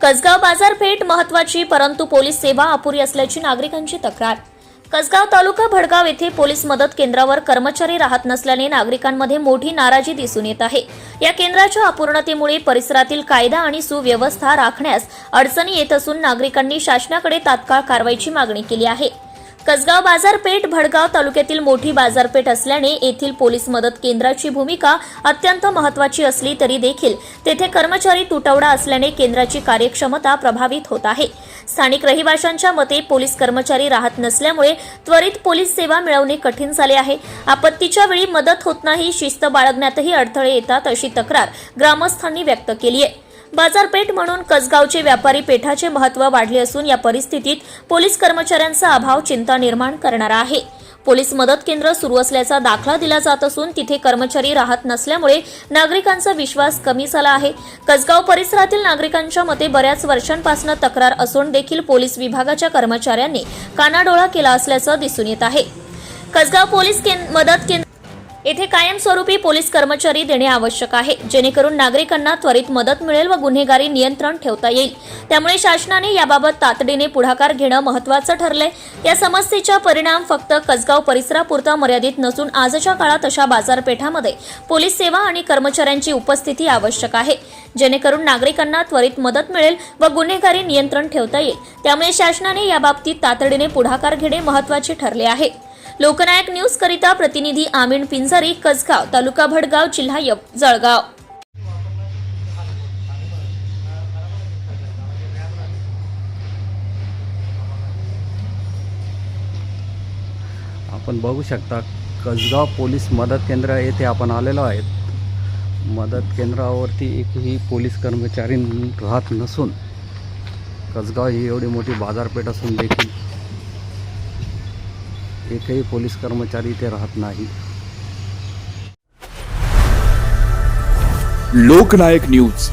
कसगाव बाजारपेठ महत्वाची परंतु पोलीस सेवा अपुरी असल्याची नागरिकांची तक्रार. कसगाव तालुका भडगाव येथे पोलीस मदत केंद्रावर कर्मचारी राहत नसल्याने नागरिकांमध्ये मोठी नाराजी दिसून येत आहे. या केंद्राच्या अपूर्णतेमुळे परिसरातील कायदा आणि सुव्यवस्था राखण्यास अडचणी येत असून नागरिकांनी शासनाकडे तात्काळ कारवाईची मागणी केली आहे. कसगाव बाजारपेठ भडगाव तालुक्यातील मोठी बाजारपेठ असल्याने येथील पोलीस मदत केंद्राची भूमिका अत्यंत महत्वाची असली तरी देखील तेथे कर्मचारी तुटवडा असल्याने केंद्राची कार्यक्षमता प्रभावित होत आहे. स्थानिक रहिवाशांच्या मते पोलीस कर्मचारी राहत नसल्यामुळे त्वरित पोलीस सेवा मिळवणे कठीण झाले आहे. आपत्तीच्या वेळी मदत होत नाही शिस्त बाळगण्यातही अडथळे येतात अशी तक्रार ग्रामस्थांनी व्यक्त केली आहे. बाजारपेठ म्हणून कसगावचे व्यापारी पेठाचे महत्त्व वाढले असून या परिस्थितीत पोलीस कर्मचाऱ्यांचा अभाव चिंता निर्माण करणारा आहे. पोलीस मदत केंद्र सुरू असल्याचा दाखला दिला जात असून तिथे कर्मचारी राहत नसल्यामुळे नागरिकांचा विश्वास कमी झाला आहे. कसगाव परिसरातील नागरिकांच्या मते बऱ्याच वर्षांपासून तक्रार असून देखील पोलीस विभागाच्या कर्मचाऱ्यांनी कानाडोळा केला असल्याचं दिसून येत आहे. कसगाव पोलीस कें- मदत केंद्र येथे कायमस्वरूपी पोलीस कर्मचारी देणे आवश्यक आहे. जेणेकरून नागरिकांना त्वरित मदत मिळेल व गुन्हेगारी नियंत्रण ठेवता येईल. त्यामुळे शासनाने याबाबत तातडीने पुढाकार घेणं महत्त्वाचं ठरलंय. या समस्येचा परिणाम फक्त कसगाव परिसरापुरता मर्यादित नसून आजच्या काळात अशा बाजारपेठामध्ये पोलीस सेवा आणि कर्मचाऱ्यांची उपस्थिती आवश्यक आहे. जेणेकरून नागरिकांना त्वरित मदत मिळेल व गुन्हेगारी नियंत्रण ठेवता येईल. त्यामुळे शासनाने याबाबतीत तातडीने पुढाकार घेणे महत्त्वाचे ठरले आहे. लोकनायक न्यूज करिता प्रतिनिधी आमीन पिंजारी कसगाव तालुका भडगाव जिल्हा जळगाव. आपण बघू शकता कसगाव पोलीस मदत केंद्र येथे आपण आलेलो आहेत. मदत केंद्रावरती एकही पोलीस कर्मचारी राहत नसून कसगाव ही एवढी मोठी बाजारपेठ असून देखील एकही पोलीस कर्मचारी इथे राहत नाही. लोकनायक न्यूज.